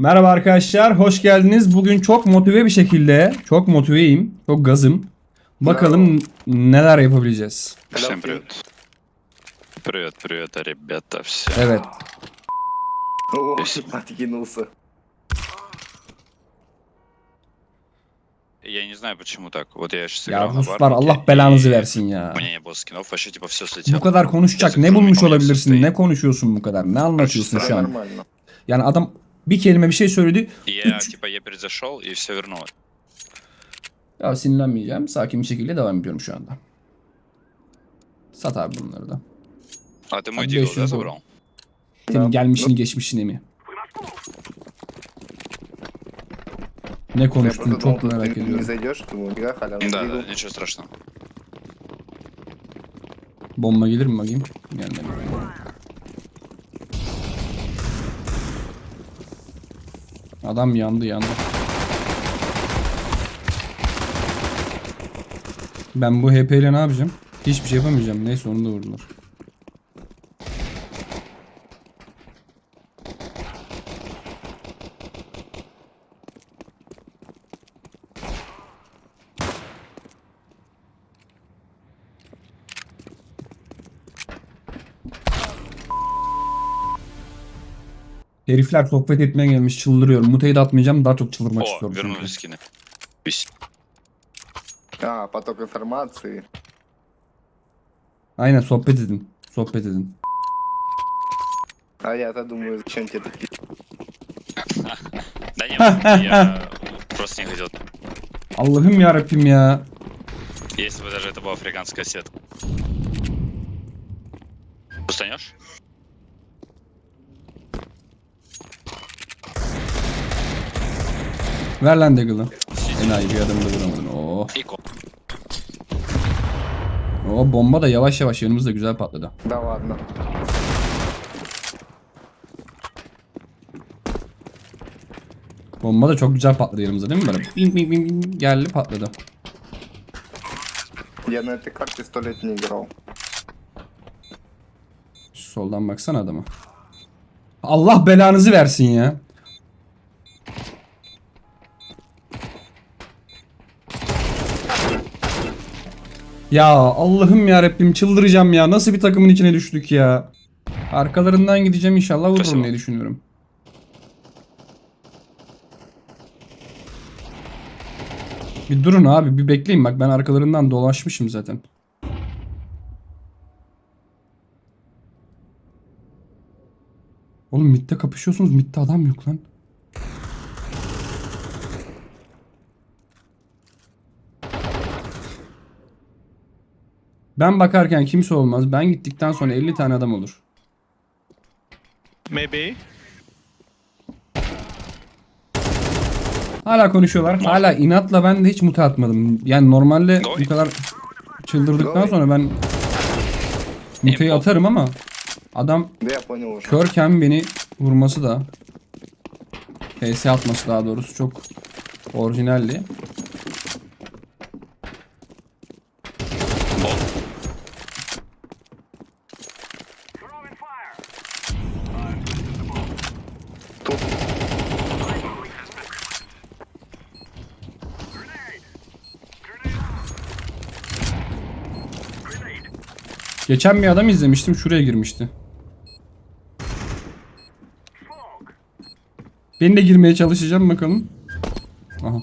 Merhaba arkadaşlar, hoş geldiniz. Bugün çok motive bir şekilde, çok motiveyim, çok gazım. Bakalım neler yapabileceğiz. Всем привет. Привет, привет, ребята, все. Evet, О, Yes. откинулся. Я не знаю, почему так. Вот я сейчас ya играл на Ruslar Варваке, Allah belanızı и versin ya. У меня не было скинов, вообще типа все слетело. Bu kadar konuşacak ne bulmuş olabilirsin, ne konuşuyorsun bu kadar, ne anlatıyorsun Всё şu an? нормально. Yani adam bir kelime bir şey söyledi, И Я Üç- типа я перезашел и все вернулось. ya sinirlenmeyeceğim, sakin bir şekilde devam ediyorum şu anda. Sat abi bunları da. А ты мой Там дигл, еще да, был. забрал? Senin Ya, gelmişini geçmişini mi? Ne Я konuştun просто думал, çok тут merak ты не ediyorum. зайдешь, думаю, бега, халява. Да, дигл. да, ничего страшного. Bomba gelir mi bakayım? Gelmedi. Adam yandı yandı. Ben bu HP ile ne yapacağım? Hiçbir şey yapamayacağım. Neyse onu da vurdular. Herifler sohbet etmeye gelmiş çıldırıyorum. Muteyi de atmayacağım daha çok çıldırmak О, istiyorum. çünkü. вернулись скины. Пись. А, поток информации. Aynen sohbet edin. Sohbet edin. А я-то думаю, зачем тебе такие? Да нет, я просто не хотел. Allah'ım ya Rabbim ya. Если бы даже это была африканская сетка. Устанешь? Ver lan Deagle'ı. Enayi bir adamı da vuramadın. Oo. И ко- Oo bomba da yavaş yavaş yanımızda güzel patladı. Да ладно. Bomba da çok güzel patladı yanımızda değil mi böyle? Bing bing bing bing geldi patladı. Я на этой карте сто лет не играл. Şu soldan baksana adama. Allah belanızı versin ya. Ya Allah'ım ya Rabbim çıldıracağım ya. Nasıl bir takımın içine düştük ya. Arkalarından gideceğim inşallah vururum diye düşünüyorum. Bir durun abi bir bekleyin bak ben arkalarından dolaşmışım zaten. Oğlum midde kapışıyorsunuz midde adam yok lan. Ben bakarken kimse olmaz. Ben gittikten sonra 50 tane adam olur. Maybe. Hala konuşuyorlar. Hala inatla ben de hiç muta atmadım. Yani normalde bu kadar çıldırdıktan sonra ben mutayı atarım ama adam körken beni vurması da PS atması daha doğrusu çok orijinalli. Geçen bir adam izlemiştim şuraya girmişti. Ben de girmeye çalışacağım bakalım. Aha.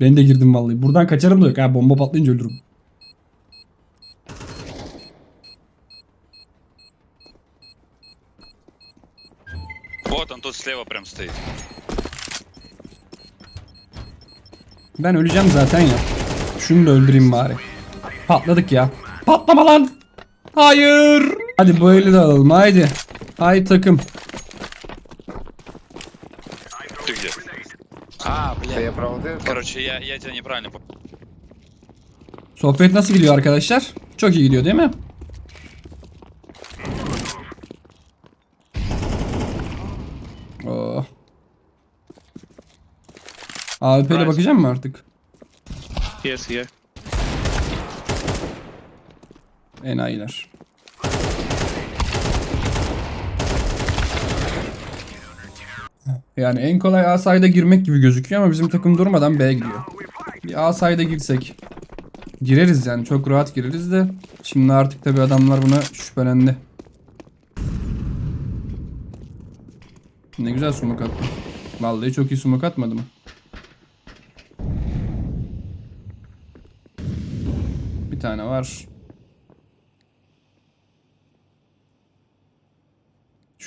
Ben de girdim vallahi. Buradan kaçarım da yok ha bomba patlayınca ölürüm. Вот он тут слева прям стоит. Ben öleceğim zaten ya. Şunu da öldüreyim bari. Patladık ya. Patlama lan. Hayır. Hadi böyle de alalım haydi. Hay takım. Ты где? А, да бля. я правда. Короче, я, я тебя неправильно понял. Sohbet nasıl gidiyor arkadaşlar? Çok iyi gidiyor değil mi? Oh. AWP ile Nice. bakacağım mı artık? Yes, here. Enayiler. Yani en kolay A side'a girmek gibi gözüküyor ama bizim takım durmadan B'ye gidiyor. Bir A side'a girsek. Gireriz yani çok rahat gireriz de. Şimdi artık tabi adamlar buna şüphelendi. Ne güzel sumak attı. Vallahi çok iyi sumak atmadı mı? Bir tane var.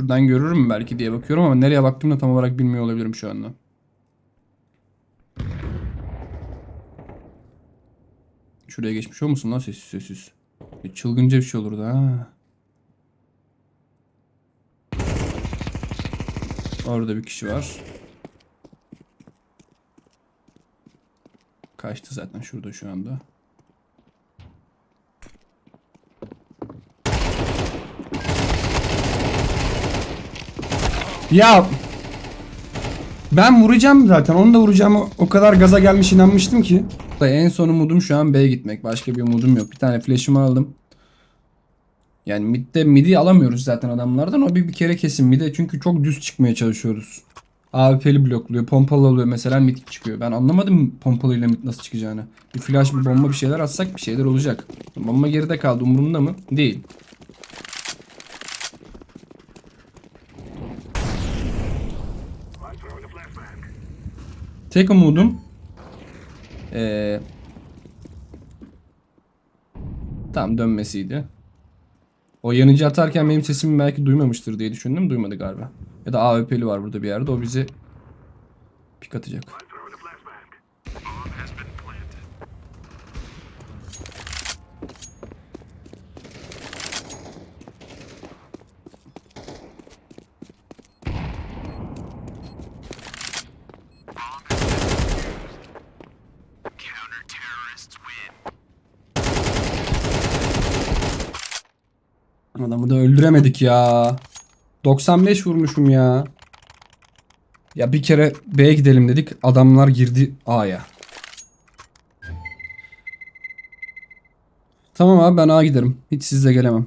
Şuradan görürüm belki diye bakıyorum ama nereye baktığımı da tam olarak bilmiyor olabilirim şu anda. Şuraya geçmiş olmasın lan sessiz sessiz. Bir çılgınca bir şey olurdu ha. Orada bir kişi var. Kaçtı zaten şurada şu anda. Ya ben vuracağım zaten. Onu da vuracağım. O kadar gaza gelmiş inanmıştım ki. En son umudum şu an B'ye gitmek. Başka bir umudum yok. Bir tane flash'ımı aldım. Yani midde midi alamıyoruz zaten adamlardan. O bir, bir kere kesin mide çünkü çok düz çıkmaya çalışıyoruz. AWP'li blokluyor. Pompalı oluyor mesela mid çıkıyor. Ben anlamadım pompalıyla mid nasıl çıkacağını. Bir flash bir bomba bir şeyler atsak bir şeyler olacak. Bomba geride kaldı umurumda mı? Değil. Tek umudum ee, tam dönmesiydi. O yanıcı atarken benim sesimi belki duymamıştır diye düşündüm. Duymadı galiba. Ya da AWP'li var burada bir yerde. O bizi pik atacak. Adamı da öldüremedik ya. 95 vurmuşum ya. Ya bir kere B'ye gidelim dedik. Adamlar girdi A'ya. Tamam abi ben A giderim. Hiç sizle gelemem.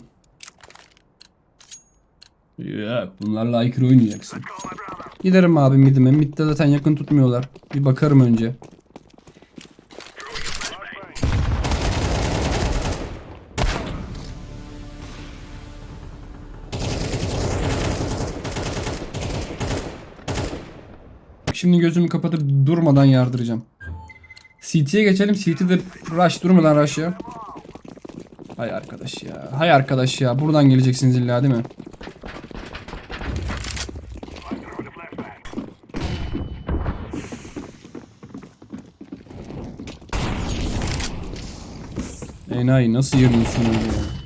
Ya bunlarla aykırı oynayacaksın. Giderim abi midime. Midde zaten yakın tutmuyorlar. Bir bakarım önce. Şimdi gözümü kapatıp durmadan yardıracağım. CT'ye geçelim. CT'de rush durmadan rush ya. Hay arkadaş ya. Hay arkadaş ya. Buradan geleceksiniz illa değil mi? Enayi nasıl yürüyorsun öyle ya?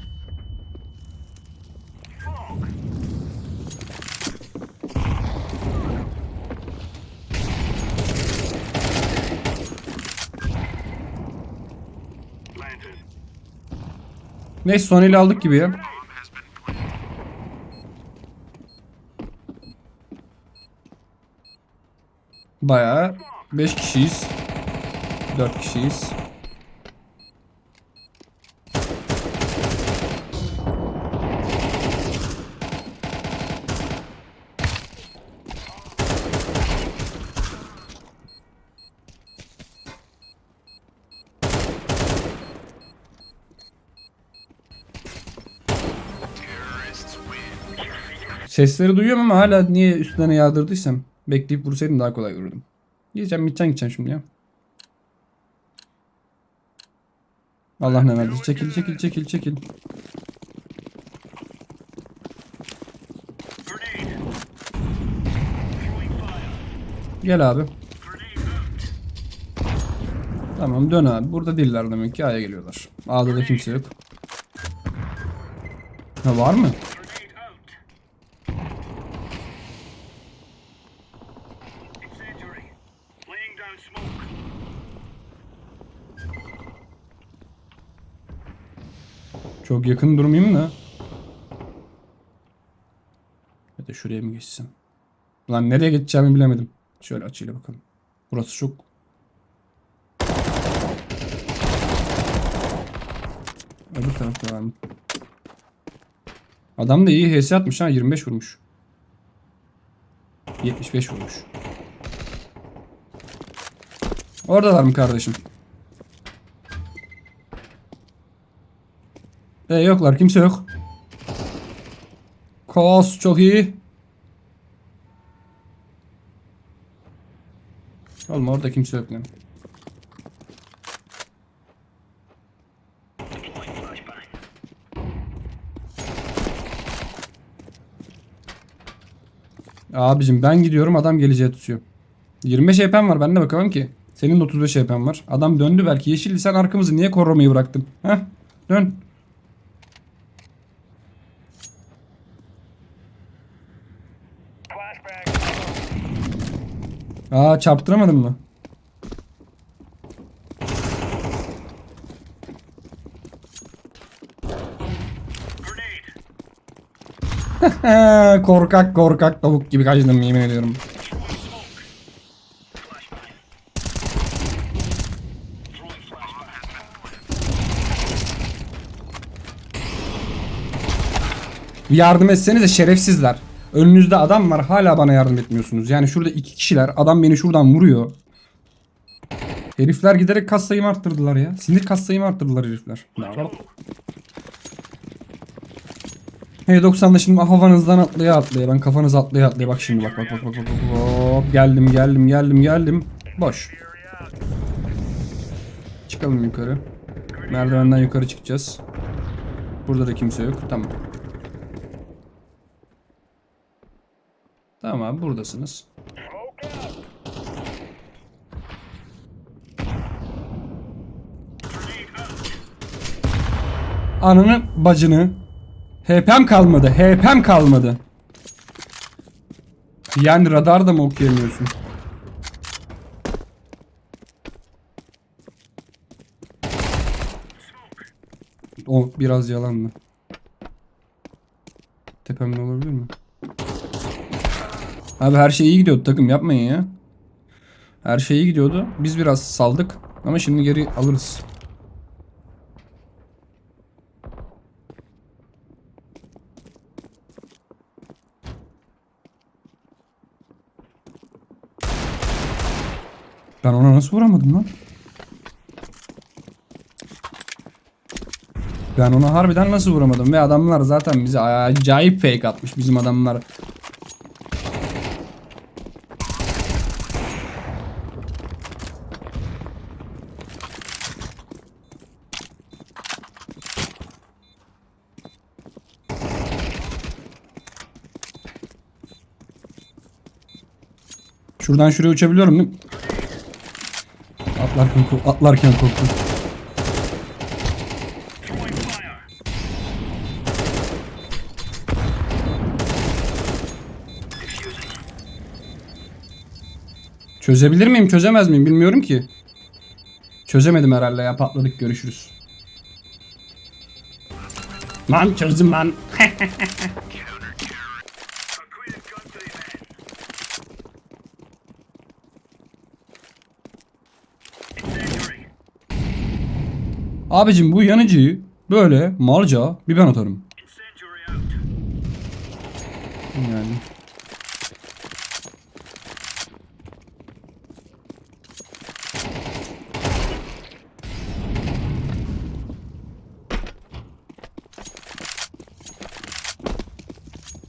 Neyse son eli aldık gibi ya. Bayağı 5 kişiyiz. 4 kişiyiz. Sesleri duyuyorum ama hala niye üstlerine yağdırdıysam bekleyip vursaydım daha kolay vururdum. Gideceğim gideceğim gideceğim şimdi ya. Allah ne verdi. Çekil çekil çekil çekil. Gel abi. Tamam dön abi. Burada değiller demek ki A'ya geliyorlar. A'da da kimse yok. Ha var mı? Çok yakın durmayayım da. Ya da şuraya mı geçsem? Lan nereye geçeceğimi bilemedim. Şöyle açıyla bakalım. Burası çok... Öbür tarafta var mı? Adam da iyi HS atmış ha 25 vurmuş. 75 vurmuş. Oradalar mı kardeşim? E yoklar kimse yok. Kaos çok iyi. Oğlum orada kimse yok lan. Abicim ben gidiyorum adam geleceği tutuyor. 25 HP'm var bende bakalım ki. Senin de 35 HP'm var. Adam döndü belki. Yeşilli sen arkamızı niye korumayı bıraktın? Heh dön. Aa çarptıramadın mı? Korkak korkak tavuk gibi kaçtım yemin ediyorum. Yardım etsenize şerefsizler. Önünüzde adam var hala bana yardım etmiyorsunuz. Yani şurada iki kişiler adam beni şuradan vuruyor. Herifler giderek kas sayımı arttırdılar ya. Sinir kas sayımı arttırdılar herifler. H90'da şimdi havanızdan atlaya atlaya ben kafanız atlaya atlaya. Bak şimdi bak bak bak bak bak bak hop. Geldim geldim geldim geldim. Boş. Çıkalım yukarı. Merdivenden yukarı çıkacağız. Burada da kimse yok. Tamam tamam abi buradasınız ananı bacını HP'm kalmadı. HP'm kalmadı. Yani radar da mı okuyamıyorsun? O biraz yalandı. Tepemde olabilir mi? Abi her şey iyi gidiyordu takım yapmayın ya. Her şey iyi gidiyordu. Biz biraz saldık ama şimdi geri alırız. Ben ona nasıl vuramadım lan? Ben ona harbiden nasıl vuramadım ve adamlar zaten bize acayip fake atmış bizim adamlar. Şuradan şuraya uçabiliyorum mi? Atlarken, atlarken korktum. Çözebilir miyim çözemez miyim bilmiyorum ki. Çözemedim herhalde ya patladık görüşürüz. Lan çözdüm lan. Abicim bu yanıcıyı böyle malca bir ben atarım. Yani.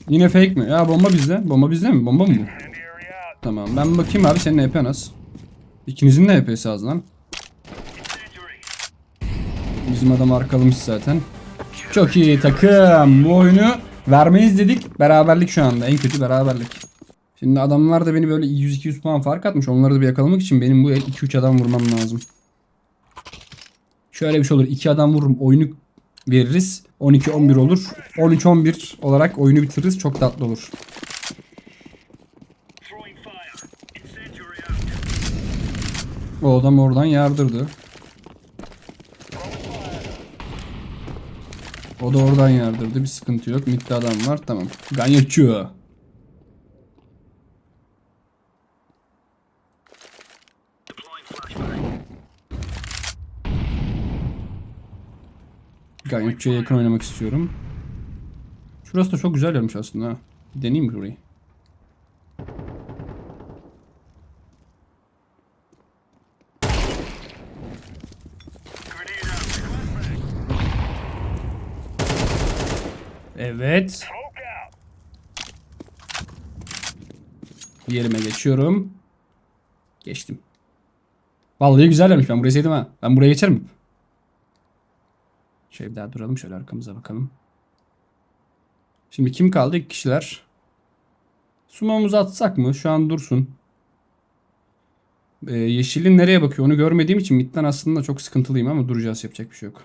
Yine fake mi? Ya bomba bizde. Bomba bizde mi? Bomba mı bu? Tamam ben bakayım abi senin EP nasıl? İkinizin de EP'si az lan. Bizim adam arkalamış zaten. Çok iyi takım. Bu oyunu vermeyiz dedik. Beraberlik şu anda. En kötü beraberlik. Şimdi adamlar da beni böyle 100-200 puan fark atmış. Onları da bir yakalamak için benim bu el 2-3 adam vurmam lazım. Şöyle bir şey olur. 2 adam vururum. Oyunu veririz. 12-11 olur. 13-11 olarak oyunu bitiririz. Çok tatlı olur. O adam oradan yardırdı. O da oradan yardırdı. Bir sıkıntı yok. Midde adam var. Tamam. Flashbang. Ganyotçu'ya yakın oynamak istiyorum. Şurası da çok güzel yermiş aslında. Bir deneyeyim mi burayı? Evet. Yerime geçiyorum. Geçtim. Vallahi güzellermiş. Ben burayı sevdim ha. Ben buraya geçerim. Şöyle bir daha duralım. Şöyle arkamıza bakalım. Şimdi kim kaldı? İki kişiler. Sumamızı atsak mı? Şu an dursun. Ee, yeşilin nereye bakıyor onu görmediğim için midden aslında çok sıkıntılıyım ama duracağız yapacak bir şey yok.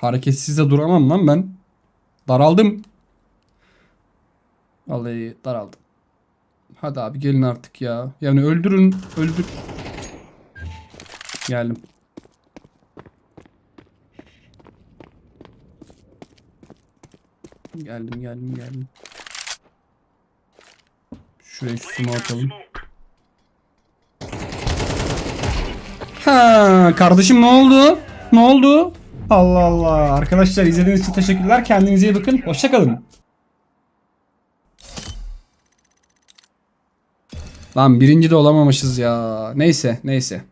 Hareketsiz de duramam lan ben. Daraldım. Vallahi daraldım. Hadi abi gelin artık ya. Yani öldürün. Öldür. Geldim. Geldim geldim geldim. Şuraya şu sumo atalım. Ha, kardeşim ne oldu? Ne oldu? Allah Allah. Arkadaşlar izlediğiniz için teşekkürler. Kendinize iyi bakın. Hoşçakalın. Lan birinci de olamamışız ya. Neyse neyse.